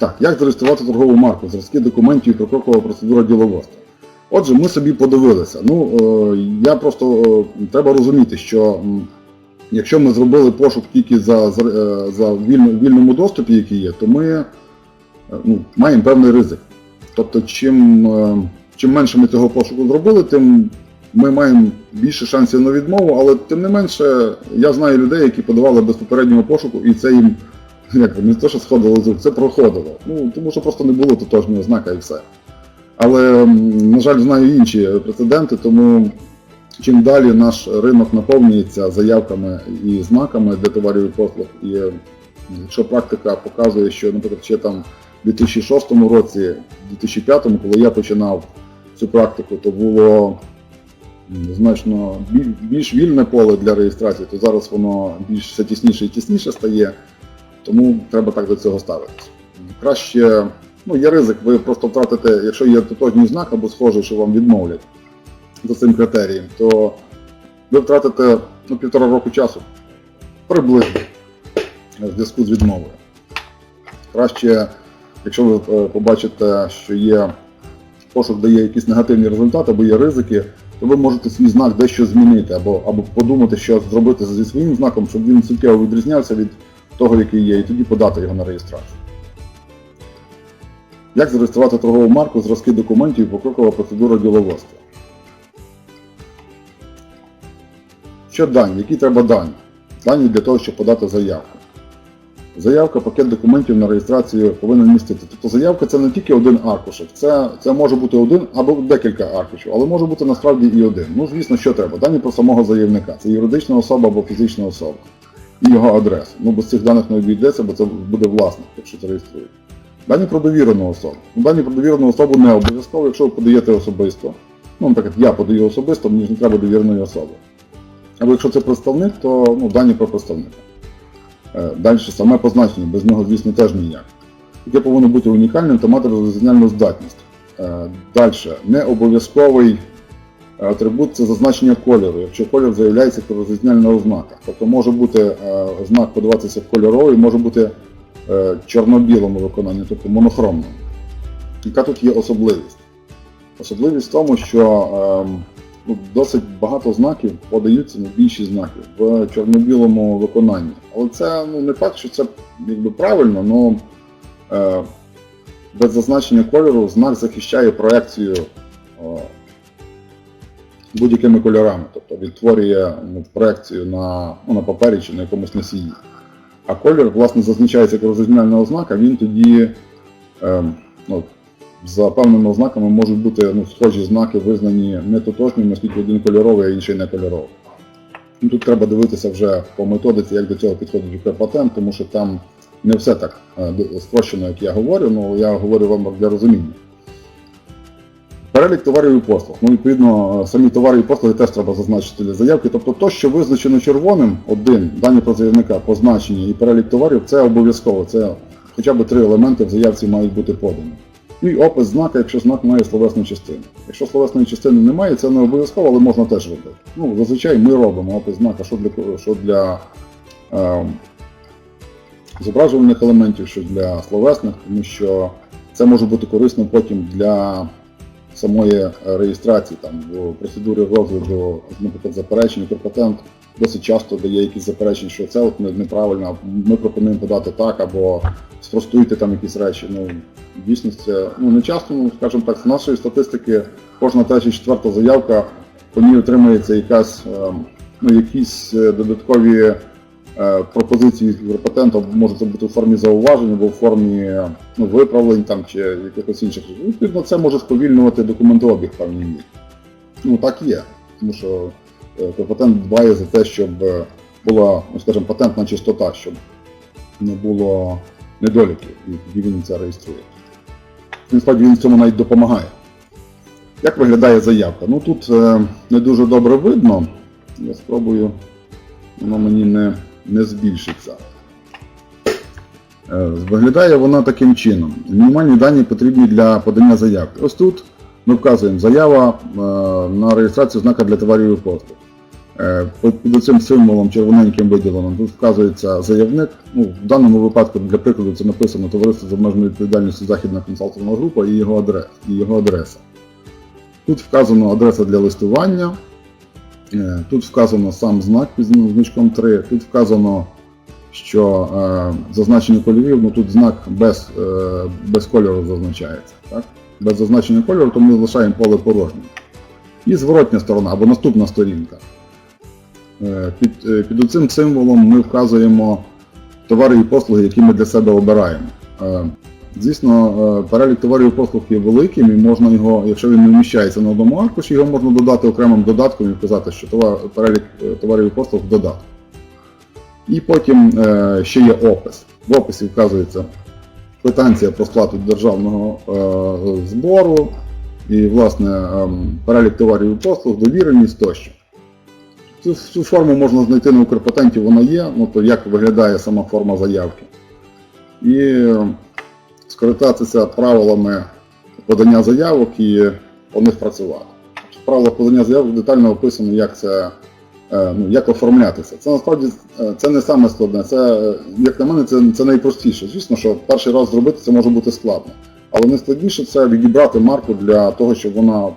Так, як зареєструвати торгову марку, зразки документів і покрокова процедура діловодства. Отже, ми собі подивилися. Ну, е, я просто е, треба розуміти, що якщо ми зробили пошук тільки за, за, е, вільному доступі, який є, то ми ну, маємо певний ризик. Тобто, чим, чим менше ми цього пошуку зробили, тим ми маємо більше шансів на відмову, але тим не менше, я знаю людей, які подавали без попереднього пошуку, і це їм як не те, що сходило з рук, це проходило. Ну, тому що просто не було тотожнього знака і все. Але, на жаль, знаю інші прецеденти, тому чим далі наш ринок наповнюється заявками і знаками для товарів і послуг, і якщо практика показує, що, наприклад, ще там у 2006 році, 2005, коли я починав цю практику, то було значно більш вільне поле для реєстрації, то зараз воно більш все тісніше і тісніше стає. Тому треба так до цього ставитися. Краще, ну є ризик, ви просто втратите, якщо є тотожній знак або схожий, що вам відмовлять за цим критерієм, то ви втратите ну, півтора року часу приблизно в зв'язку з відмовою. Краще, якщо ви е, побачите, що є пошук дає якісь негативні результати або є ризики, то ви можете свій знак дещо змінити, або, або подумати, що зробити зі своїм знаком, щоб він суттєво відрізнявся від того, який є, і тоді подати його на реєстрацію. Як зареєструвати торгову марку, зразки документів і покрокова процедура діловодства? Що дані? Які треба дані? Дані для того, щоб подати заявку. Заявка, пакет документів на реєстрацію повинен містити. Тобто заявка це не тільки один аркушик, це, це може бути один або декілька аркушів, але може бути насправді і один. Ну, звісно, що треба? Дані про самого заявника. Це юридична особа або фізична особа. І його адресу. Ну, без цих даних не обійдеться, бо це буде власник, якщо це реєструють. Дані про довірену особу. Ну, дані про довірену особу не обов'язково, якщо ви подаєте особисто. Ну, наприклад, я подаю особисто, мені ж не треба довіреної особи. Або якщо це представник, то ну, дані про представника. Е, Далі саме позначення, без нього, звісно, теж ніяк. Яке повинно бути унікальним та мати розрізняльну здатність. Далі, не обов'язковий атрибут це зазначення кольору, якщо колір заявляється як розрізняльна ознака. Тобто може бути е, знак подаватися кольоровий, може бути е, чорно-білому виконанні, тобто монохромному. Яка тут є особливість? Особливість в тому, що ем, ну, досить багато знаків подаються, ну, більшість знаків в чорно-білому виконанні. Але це ну, не факт, що це якби, правильно, але без зазначення кольору знак захищає проекцію е, будь-якими кольорами, тобто відтворює ну, проекцію на, ну, на папері чи на якомусь носії. А колір, власне, зазначається як розрізняльна ознака, він тоді ем, ну, за певними ознаками можуть бути ну, схожі знаки, визнані не тотожніми, оскільки один кольоровий, а інший не кольоровий. Ну, Тут треба дивитися вже по методиці, як до цього підходить укрпатент, тому що там не все так е, спрощено, як я говорю, але я говорю вам для розуміння. Перелік товарів і послуг. Ну, відповідно, самі товари і послуги теж треба зазначити для заявки. Тобто то, що визначено червоним, один, дані про заявника, позначення і перелік товарів, це обов'язково. Це хоча б три елементи в заявці мають бути подані. І опис знака, якщо знак має словесну частину. Якщо словесної частини немає, це не обов'язково, але можна теж робити. Ну, зазвичай ми робимо опис знака, що для, що для е, зображувальних елементів, що для словесних, тому що це може бути корисно потім для самої реєстрації, там, в процедурі розгляду, наприклад, заперечень, Укрпатент досить часто дає якісь заперечення, що це от неправильно, ми пропонуємо подати так, або спростуйте там якісь речі. Ну, в дійсності, ну не часто, ну скажімо так, з нашої статистики кожна третя четверта заявка, по ній отримується якась, ем, ну, якісь е, додаткові пропозиції Європатенту, може це бути у формі зауважень або в формі ну, виправлень там, чи якихось інших. Відповідно, це може сповільнювати документообіг в певній мірі. Ну так є. Тому що е, патент дбає за те, щоб е, була, ну скажімо, патентна чистота, щоб не було недоліків, і тоді він це реєструє. Насправді він в цьому навіть допомагає. Як виглядає заявка? Ну тут е, не дуже добре видно. Я спробую, воно мені не, не збільшиться. Е, Виглядає вона таким чином. Мінімальні дані потрібні для подання заявки. Ось тут ми вказуємо заява е, на реєстрацію знака для товарів і послуг. Е, Під цим символом червоненьким виділеним тут вказується заявник. Ну, в даному випадку, для прикладу, це написано товариство з обмеженою відповідальністю Західна консалтингова група і його, адреса. Тут вказано адреса для листування, тут вказано сам знак під значком 3, тут вказано, що е, зазначення кольорів, ну тут знак без, е, без кольору зазначається. Так? Без зазначення кольору, то ми залишаємо поле порожнім. І зворотня сторона або наступна сторінка. Е, Під, е, під цим символом ми вказуємо товари і послуги, які ми для себе обираємо. Е, Звісно, е, перелік товарів і послуг є великим, і можна його, якщо він не вміщається на одному аркуші, його можна додати окремим додатком і вказати, що товар, перелік е, товарів і послуг в додатку. І потім е, ще є опис. В описі вказується квитанція про сплату державного е, збору, і, власне, ем, перелік товарів і послуг, довіреність тощо. Цю, цю форму можна знайти на Укрпатенті, вона є, ну то як виглядає сама форма заявки. І е, скористатися правилами подання заявок і по них працювати. В правилах подання заявок детально описано, як це. е, Ну, як оформлятися. Це насправді е, це не саме складне. Це, е, як на мене, це, це найпростіше. Звісно, що перший раз зробити це може бути складно. Але найскладніше це відібрати марку для того, щоб вона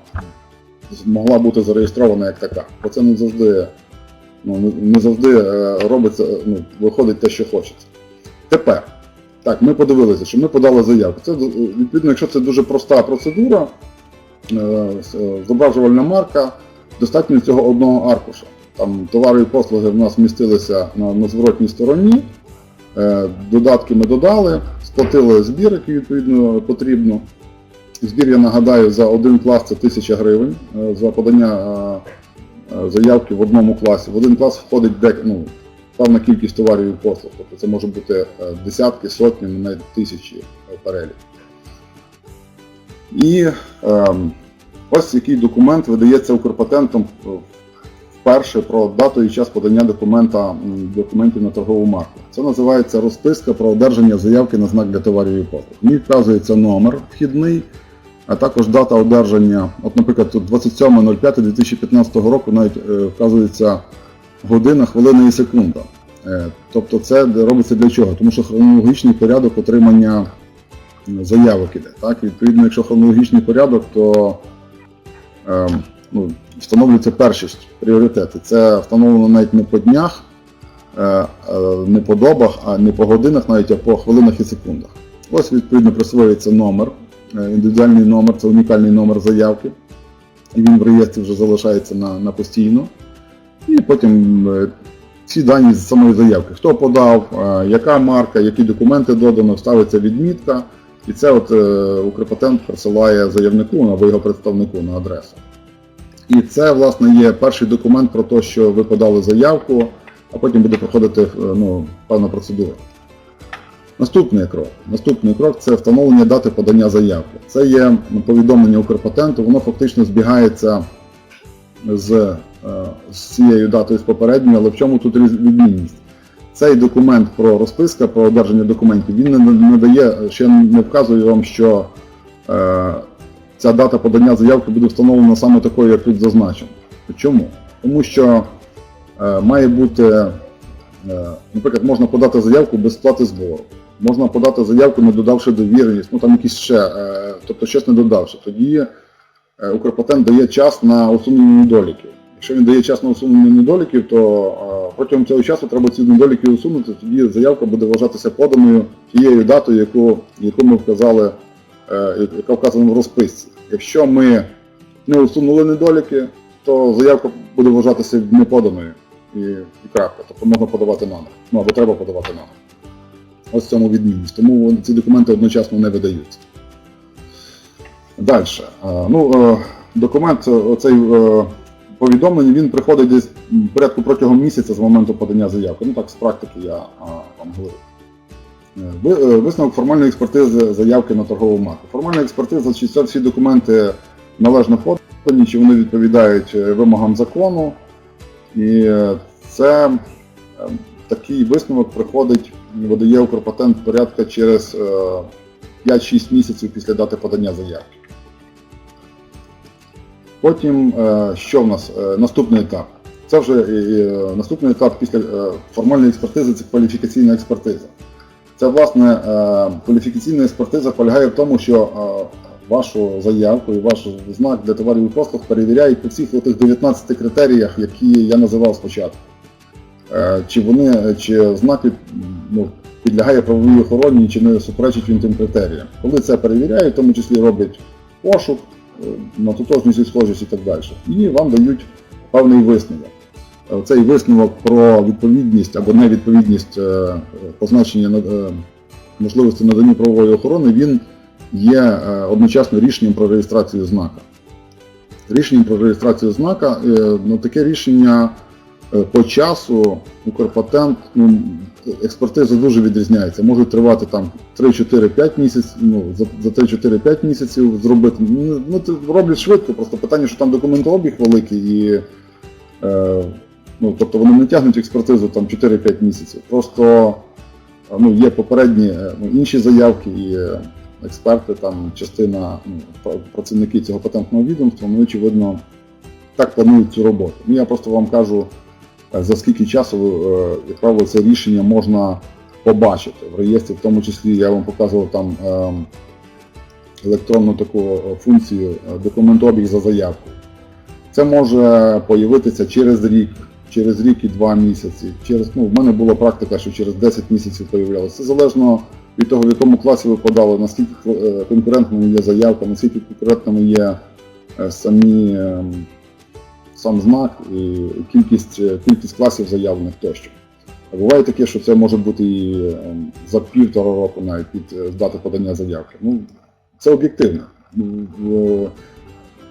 могла бути зареєстрована як така. Бо це не завжди, ну, не- завжди робиться, ну, виходить те, що хочеться. Тепер, так, ми подивилися, що ми подали заявку. Це, е, відповідно, якщо це дуже проста процедура, е, е, зображувальна марка, достатньо цього одного аркуша. Там товари і послуги в нас вмістилися на, на зворотній стороні. Додатки ми додали, сплатили збір, який відповідно потрібно. Збір, я нагадаю, за один клас це 1000 гривень за подання заявки в одному класі. В один клас входить дек- ну, певна кількість товарів і послуг. Тобто це може бути е, десятки, сотні, навіть тисячі е, перелік. І ем, ось який документ видається Укрпатентом е, вперше про дату і час подання документа, документів на торгову марку. Це називається розписка про одержання заявки на знак для товарів і послуг. Ній вказується номер вхідний, а також дата одержання. От, наприклад, 27.05.2015 року навіть вказується година, хвилина і секунда. Е, Тобто це робиться для чого? Тому що хронологічний порядок отримання заявок іде. Так? Відповідно, якщо хронологічний порядок, то ем, ну, встановлюється першість, пріоритети. Це встановлено навіть не по днях, е, е, не по добах, а не по годинах, навіть а по хвилинах і секундах. Ось відповідно присвоюється номер, е, індивідуальний номер, це унікальний номер заявки. І він в реєстрі вже залишається на, на постійно. Потім е, всі дані з самої заявки. Хто подав, е, яка марка, які документи додано, ставиться відмітка. І це от е, Укрпатент присилає заявнику або його представнику на адресу. І це, власне, є перший документ про те, що ви подали заявку, а потім буде проходити е, ну, певна процедура. Наступний крок. Наступний крок це встановлення дати подання заявки. Це є повідомлення Укрпатенту, воно фактично збігається з, е, з цією датою з попередньою, але в чому тут відмінність? Цей документ про розписка, про одержання документів, він не, дає, ще не вказує вам, що е, ця дата подання заявки буде встановлена саме такою, як тут зазначено. Чому? Тому що е, має бути, е, наприклад, можна подати заявку без сплати збору. Можна подати заявку, не додавши довіреність, ну там якісь ще, е, тобто щось не додавши. Тоді е, Укрпатент дає час на усунення недоліків. Якщо він дає час на усунення недоліків, то протягом цього часу треба ці недоліки усунути, тоді заявка буде вважатися поданою тією датою, яку, яку ми вказали, е, яка вказана в розписці. Якщо ми не усунули недоліки, то заявка буде вважатися неподаною і, і крапка. Тобто можна подавати наново. Ну або треба подавати наново. Ось в цьому відмінність. Тому ці документи одночасно не видаються. Далі. Ну, е, документ, е, оцей повідомлення, він приходить десь порядку протягом місяця з моменту подання заявки. Ну так, з практики я а, вам говорю. Е, е, Висновок формальної експертизи заявки на торгову марку. Формальна експертиза, чи це всі документи належно подані, чи вони відповідають е, вимогам закону. І це такий висновок приходить, видає Укрпатент порядка через е, 5-6 місяців після дати подання заявки. Потім, е, що в нас? Е, Наступний етап. Це вже і, наступний етап після е, формальної експертизи це кваліфікаційна експертиза. Це власне е, кваліфікаційна експертиза полягає в тому, що е, вашу заявку і ваш знак для товарів і послуг перевіряють по всіх тих 19 критеріях, які я називав спочатку. Е, Чи вони, чи знак ну, підлягає правовій охороні, чи не суперечить він тим критеріям. Коли це перевіряють, в тому числі роблять пошук е, на тотожність схожість і так далі. І вам дають певний висновок. Е, Цей висновок про відповідність або невідповідність е, позначення е, можливості надання правової охорони, він є е, одночасно рішенням про реєстрацію знака. Рішенням про реєстрацію знака, е, ну, таке рішення е, по часу Укрпатент, ну, експертиза дуже відрізняється. Можуть тривати там 3-4-5 місяців, ну, за, за 3-4-5 місяців зробити. Ну, ну, це роблять швидко, просто питання, що там документообіг великий і. Е, ну, тобто вони не тягнуть експертизу там 4-5 місяців. Просто е, ну, є попередні е, ну, інші заявки і е, експерти, там частина ну, пр- працівники цього патентного відомства, вони очевидно так планують цю роботу. Ну, я просто вам кажу, за скільки часу, е, як правило, це рішення можна побачити. В реєстрі, в тому числі, я вам показував там ем, електронну таку е, функцію е, документообіг за заявкою. Це може появитися через рік, через рік і два місяці. Через, ну, в мене була практика, що через 10 місяців появлялося. Це залежно від того, в якому класі ви подали, наскільки е, конкурентними є заявка, наскільки конкурентними є е, самі, ем, сам знак і кількість, е, кількість класів заявлених тощо. А Буває таке, що це може бути і ем, за півтора року навіть від е, дати подання заявки. Ну, це об'єктивно. Ну,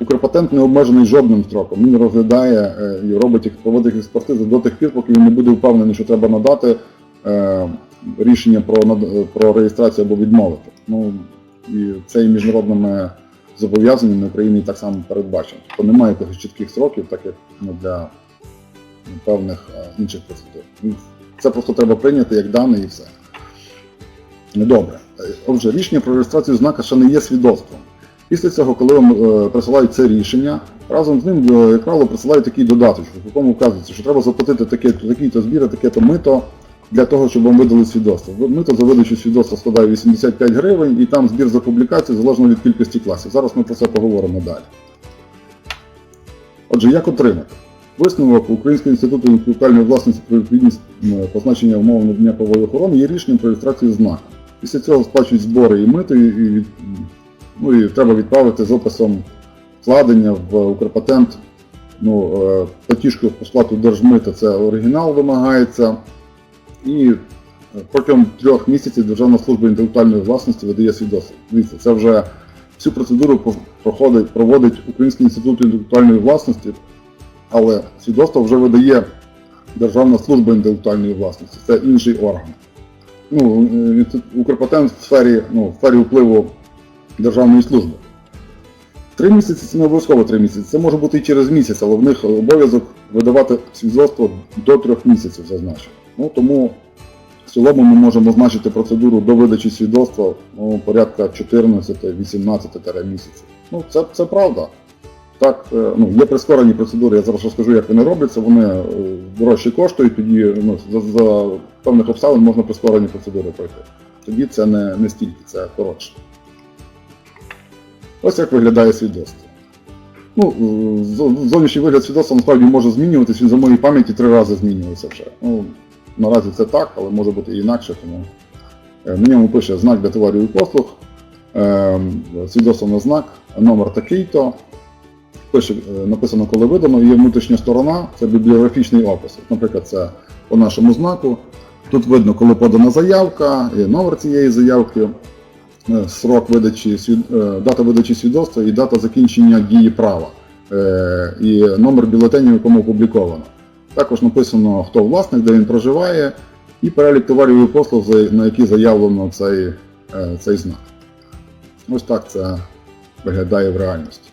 Укрпатент не обмежений жодним строком. Він розглядає е, і робить їх- проводить експертизу до тих пір, поки він не буде впевнений, що треба надати е, рішення про, про реєстрацію або відмовити. Ну, і це і міжнародними зобов'язаннями України так само передбачено. Тобто немає якихось чітких сроків, так як ну, для ну, певних е, інших процедур. Ну, Це просто треба прийняти як дане і все. Ну, Добре. Е, Отже, рішення про реєстрацію знака ще не є свідоцтвом. Після цього, коли вам е, присилають це рішення, разом з ним, е, як правило, присилають такий додаток, в якому вказується, що треба заплатити таке, такий-то збір, таке-то мито для того, щоб вам видали свідоцтво. Мито за видачу свідоцтва складає 85 гривень, і там збір за публікацію залежно від кількості класів. Зараз ми про це поговоримо далі. Отже, як отримати? Висновок Українського інституту інтелектуальної власності про відповідність позначення умов надання правової охорони є рішенням про реєстрацію знаку. Після цього сплачують збори і мито, і, ну, і треба відправити з описом вкладення в Укрпатент. Ну, е, платіжку по сплату держмита це оригінал вимагається. І е, протягом трьох місяців Державна служба інтелектуальної власності видає свідоцтво. Дивіться, це вже всю процедуру проходить, проводить Український інститут інтелектуальної власності, але свідоцтво вже видає Державна служба інтелектуальної власності. Це інший орган. Ну, е, Укрпатент в сфері, ну, в сфері впливу державної служби. Три місяці це не обов'язково три місяці. Це може бути і через місяць, але в них обов'язок видавати свідоцтво до трьох місяців зазначено. Ну тому в цілому ми можемо означити процедуру до видачі свідоцтва ну, порядка 14-18 місяців. Ну, це, це правда. Так, е, ну, є прискорені процедури, я зараз розкажу, як вони робляться, вони е, дорожче коштують, тоді ну, за, за певних обставин можна прискорені процедури пройти. Тоді це не, не стільки, це коротше. Ось як виглядає свідоцтво. Ну, е, зовнішній вигляд свідоцтва насправді може змінюватись, він за моєї пам'яті три рази змінювався вже. Ну, наразі це так, але може бути і інакше, тому е, на ньому пише знак для товарів і послуг, е, свідоцтво на знак, номер такий-то. Пише, е, написано, коли видано, є внутрішня сторона, це бібліографічний опис. Наприклад, це по нашому знаку. Тут видно, коли подана заявка, і номер цієї заявки, срок видачі, дата видачі свідоцтва і дата закінчення дії права, і номер бюлетеню, якому опубліковано. Також написано, хто власник, де він проживає, і перелік товарів і послуг, на які заявлено цей, е, цей знак. Ось так це виглядає в реальності.